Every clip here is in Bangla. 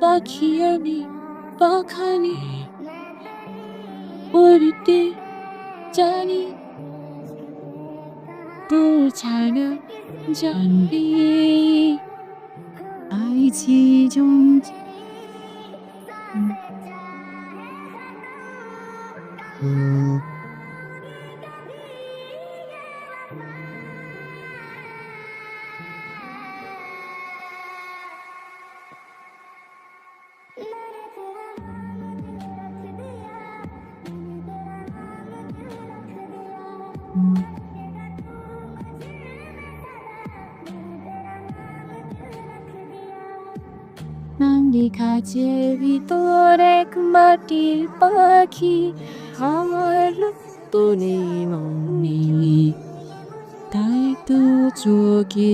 পাখি আমি পাখানি উড়তে জানি। ছাড়া জানবি আইছি জঞ্জ নান্দি কাছের ভিতর এক মাটির পাখি আমার তো নেই। মনে তাই তো চোখে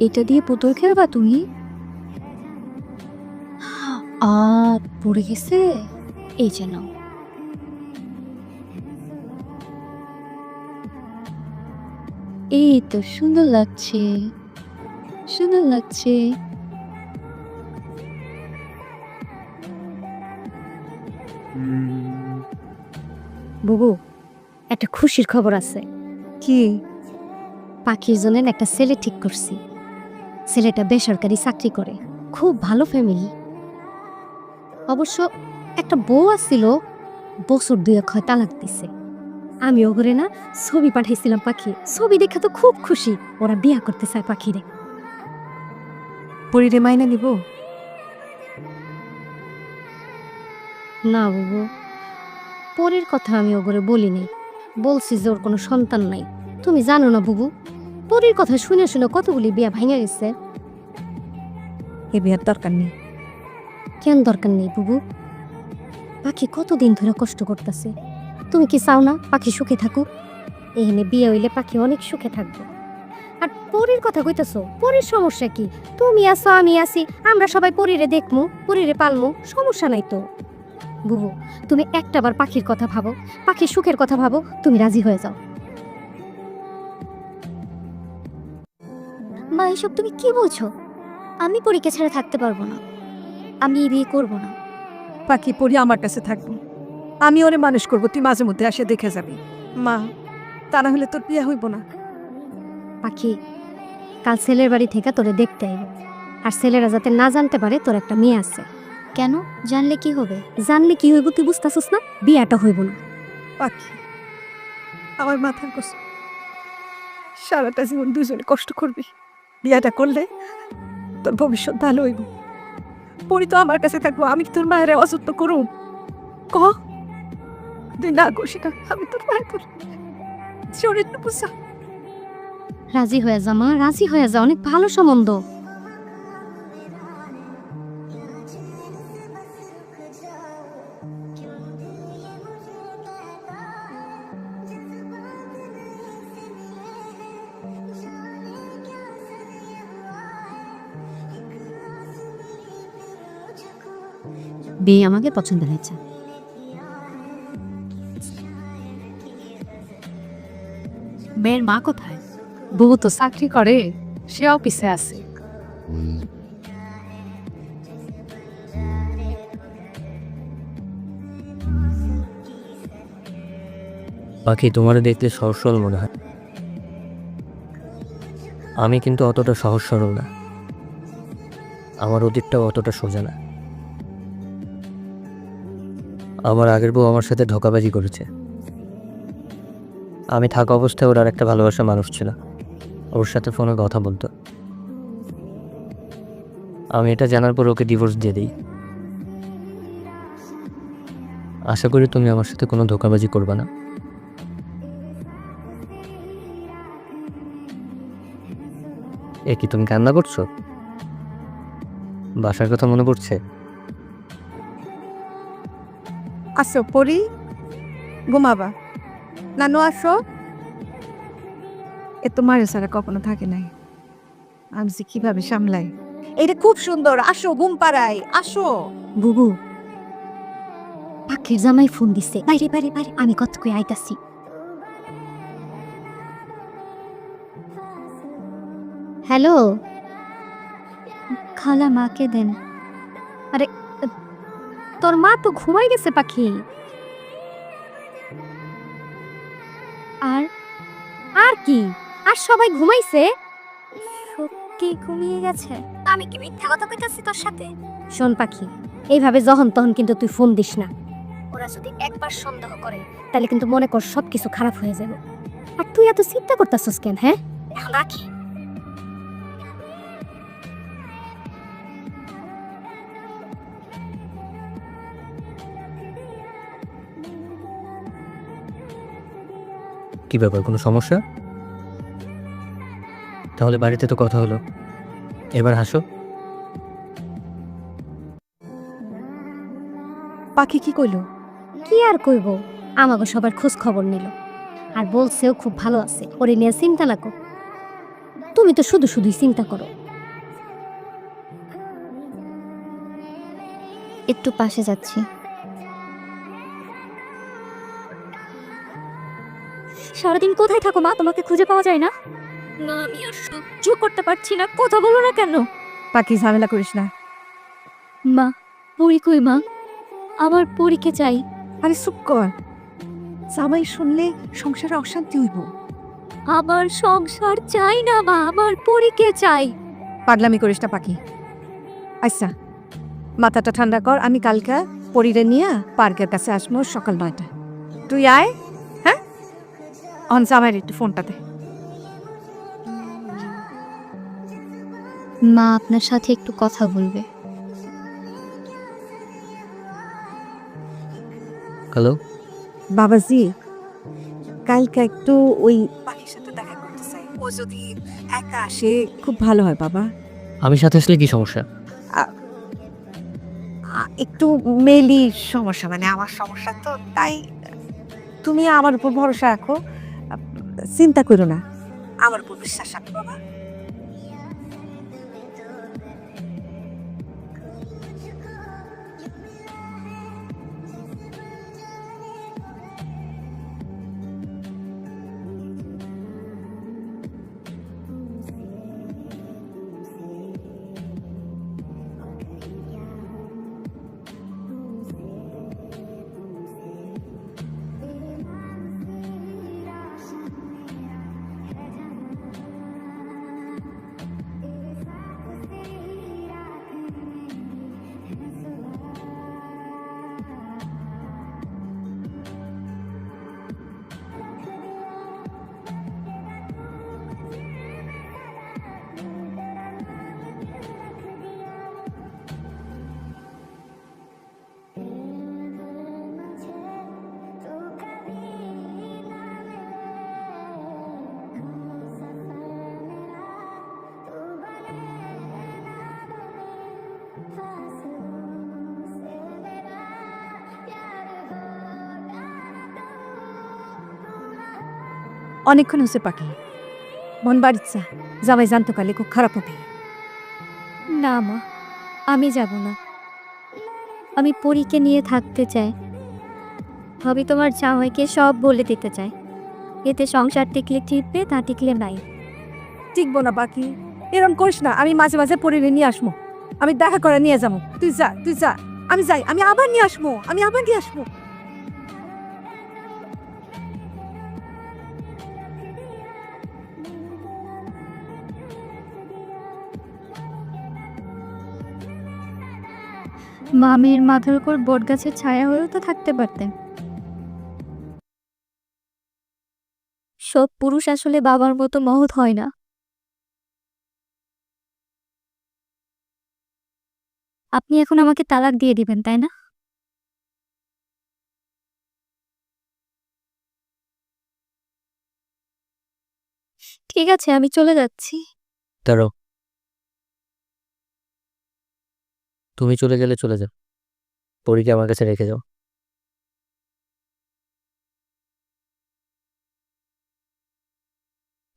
এটা দিয়ে পুতুল খেলবা তুমি? আ পড়ে গেছে? এই যে নাও। এই তো সুন্দর লাগছে। সুন্দর লাগছে। বুবু একটা খুশির খবর আছে। কি? পাখির জন্য একটা ছেলে ঠিক করছি। ছেলেটা বেসরকারি চাকরি করে। খুব ভালো ফ্যামিলি অবশ্য একটা বউ আছিল বছর দুয়েক হয় তালাক দিছে। আমি ওগরে না ছবি পাঠাইছিলাম পাখি। ছবি দেখে তো খুব খুশি ওরা বিয়া করতে চায় পাখিরে। পরিরে মাইনা নিব? না বাবু পরের কথা আমি ওগরে বলিনি। বলছি যে ওর কোনো সন্তান নাই। তুমি জানো না বুবু পরের কথা শুনে শুনে কতগুলি বিয়া ভাঙা গেছে? এ বিয়ার দরকার নেই। কেন দরকার নেই বুবু? পাখি কতদিন ধরে কষ্ট করতেছে। তুমি কি চাও না পাখি সুখে থাকুক? এখানে বিয়ে হইলে পাখি অনেক সুখে থাকবে। আর পরীর কথা কইতেছো পরীর সমস্যা কি? তুমি আছো আমি আছি আমরা সবাই পরীরে দেখমু পরীরে পালমু সমস্যা নাই তো। বুবু তুমি একটাবার পাখির কথা ভাবো পাখির সুখের কথা ভাবো তুমি রাজি হয়ে যাও। এসব তুমি কি বলছো? আমি পরীকে ছেড়ে থাকতে পারব না। আমি এই বিয়ে করব না। পাখি পরি আমার কাছে থাকব। আমি ওরে মানুষ করব তুই মাঝে মধ্যে আসে দেখে যাবি। মা তা না হলে তোর বিয়ে হইব না। পাখি কাল ছেলের বাড়ি থেকে তোরে দেখতে আইব। আর ছেলেরা যাতে না জানতে পারে তোর একটা মেয়ে আছে। কেন? জানলে কি হবে? জানলে কি হইব তুই বুঝতেছিস না? বিয়েটা হইব না। পাখি আমার মাথার কষ্ট সারাটা জীবন দুজনে কষ্ট করবি। বিয়াটা করলে তোর ভবিষ্যৎ ভালো হইব। পরি তো আমার কাছে থাকব, আমি তোর মায়ের অযত্ন করুম। ক? তুই না করছি না, আমি তোর মায়ের শরীর বুঝা রাজি হয়ে যা মা, রাজি হয়ে যা, অনেক ভালো সম্বন্ধ। বিয়ে আমাকে পছন্দ হয়েছে। মেয়ের মা কোথায়? বউ তো চাকরি করে সে অফিসে আছে। পাখি তোমার দেখতে সহজ সরল মনে হয়। আমি কিন্তু অতটা সহজ সরল না। আমার অতীতটাও অতটা সোজা না। আমার আগের বউ আমার সাথে ধোকাবাজি করেছে। আমি থাকা অবস্থায় ওর আর একটা ভালোবাসা মানুষ ছিল। ওর সাথে ফোনে কথা বলতো। আমি এটা জানার পর ওকে ডিভোর্স দিয়ে দিই। আশা করি তুমি আমার সাথে কোনো ধোকাবাজি করবে না। এ কি তুমি কান্না করছ? বাসার কথা মনে পড়ছে? আসো পরি ঘুমাবা। নানু, আসো। এ তোমার সারা কখনো থাকে নাই। আমি যে কীভাবে সামলাই? এটা খুব সুন্দর। আসো, ঘুম পাড়াই। আসো। বুবু, পাখির জামাই ফোন দিছে। বাইরে বাইরে বাইরে। আমি কত কই আইতাছি। হ্যালো? খালা, মাকে দেন। আরে তোর মা তো ঘুমাই গেছে পাখি। আর আর কি? আর সবাই ঘুমাইছে? সত্যি ঘুমিয়ে গেছে। আমি কি মিথ্যা কথা কইতাছি তোর সাথে? শোন পাখি এইভাবে যখন তখন কিন্তু তুই ফোন দিস না। ওরা যদি একবার সন্দেহ করে তাহলে কিন্তু মনে কর সব কিছু খারাপ হয়ে যাবে। আর তুই এত চিন্তা করতেছিস কেন হ্যাঁ? এখন রাখি। কি ব্যাপার কোনো সমস্যা? তাহলে বাড়িতে তো কথা হলো। এবার হাসো। পাখি কি কইলো? কি আর কইব? আমাকে সবার খোঁজ খবর নিল। আর বলছেও খুব ভালো আছে। ওরে নিয়ে চিন্তা না কর। তুমি তো শুধু শুধুই চিন্তা করো। একটু পাশে যাচ্ছি। সারাদিন কোথায় থাকো মা? তোমাকে খুঁজে পাওয়া যায় না? না আমি আর সহ্য করতে পারছি না। কথা বলো না কেন? পাখি ঝামেলা করিস না। মা পরি কই মা? আমার পরীকে চাই। আরে চুপ কর। জামাই শুনলে সংসারে অশান্তি হইব। আমার সংসার চাই না মা আমার পরীকে চাই। পাগলামি করিস না পাখি। আচ্ছা মাথাটা ঠান্ডা কর আমি কালকে পরিরে নিয়ে পার্কের কাছে আসব সকাল নয়টা তুই আয়। অন জামাইয়ের একটু ফোনটা দে। মা আপনার সাথে একটু কথা বলবে। হ্যালো বাবাজি কালকে একটু ওই পাখির সাথে দেখা করতে চাই। ও যদি একা আসে খুব ভালো হয় বাবা। আমি সাথে আসলে কি সমস্যা? আ- একটু মেলি সমস্যা মানে আমার সমস্যা তো তাই তুমি আমার উপর ভরসা রাখো। চিন্তা করো না। আমার উপর বিশ্বাস রাখো বাবা। অনেকক্ষণ হচ্ছে পাখি। মন বাড়িচ্ছে জামাই জানতো কালে খুব খারাপ হবে। না মা, আমি যাব না। আমি পরীকে নিয়ে থাকতে চাই। ভাবি তোমার জামাইকে সব বলে দিতে চাই। এতে সংসার টিকলে টিকবে তা টিকলে নাই। টিকবো না বাকি এরম করিস না, আমি মাঝে মাঝে পরিরে নিয়ে আসব। আমি দেখা করে নিয়ে যাব। তুই যা তুই যা। আমি যাই, আমি আবার নিয়ে আসব, আমি আবার নিয়ে আসব। মামির মাথার উপর বট গাছের ছায়া হয়েও তো থাকতে পারতেন সব পুরুষ আসলে বাবার মতো মহৎ হয় না। আপনি এখন আমাকে তালাক দিয়ে দিবেন, তাই না? ঠিক আছে, আমি চলে যাচ্ছি। দাঁড়াও। তুমি চলে গেলে চলে যাও। পরীকে আমার কাছে রেখে যাও।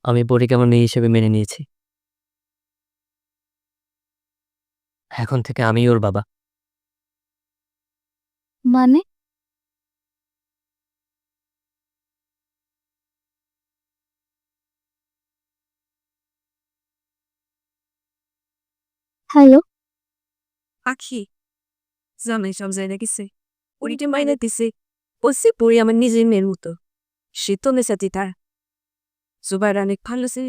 আমি পরীকে আমার মেয়ে হিসেবে মেনে নিয়েছি। এখন থেকে আমি ওর বাবা। মানে? হ্যালো? পাখি। জামাই সব জায়গা গেছে পরিটে মাইনে দিছে। বলছি পড়ি আমার নিজের মেয়ের মতো। সে তো নেশাতি তার। জুবাইর অনেক ভালো ছিল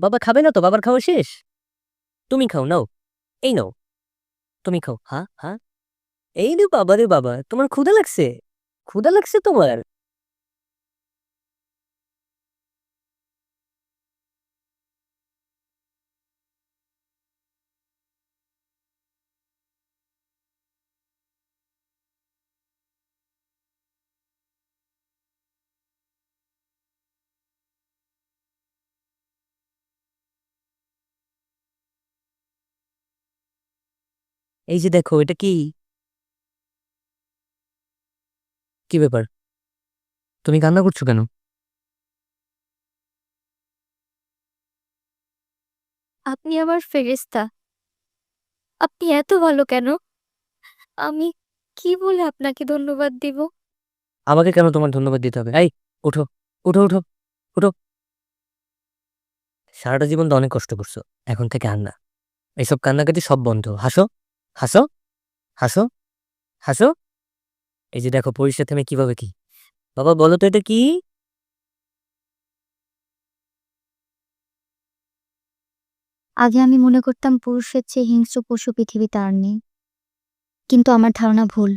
বাবা খাবে না তো? বাবার খাওয়া শেষ? তুমি খাও, নাও। এই নাও। তুমি খাও। হা হা। এই রে বাবা রে বাবা, তোমার ক্ষুদা লাগছে। ক্ষুদা লাগছে তোমার। এই যে দেখো এটা কি? কি ব্যাপার? তুমি কান্না করছ কেন? আপনি আমার ফেরেস্তা আপনি এত ভালো কেন? আমি কি বলে আপনাকে ধন্যবাদ দিব? আমাকে কেন তোমার ধন্যবাদ দিতে হবে? এই উঠো উঠো উঠো উঠো। সারাটা জীবন তো অনেক কষ্ট করছ এখন থেকে আর না। এইসব কান্নাকাটি সব বন্ধ হাসো। হাসো হাসো হাসো। এই যে দেখো, পরিষ্কার থেমে কীভাবে কি? বাবা, বলো তো এটা কি? আগে আমি মনে করতাম পুরুষের চেয়ে হিংস্র পশু পৃথিবীতে আর নেই। কিন্তু আমার ধারণা ভুল।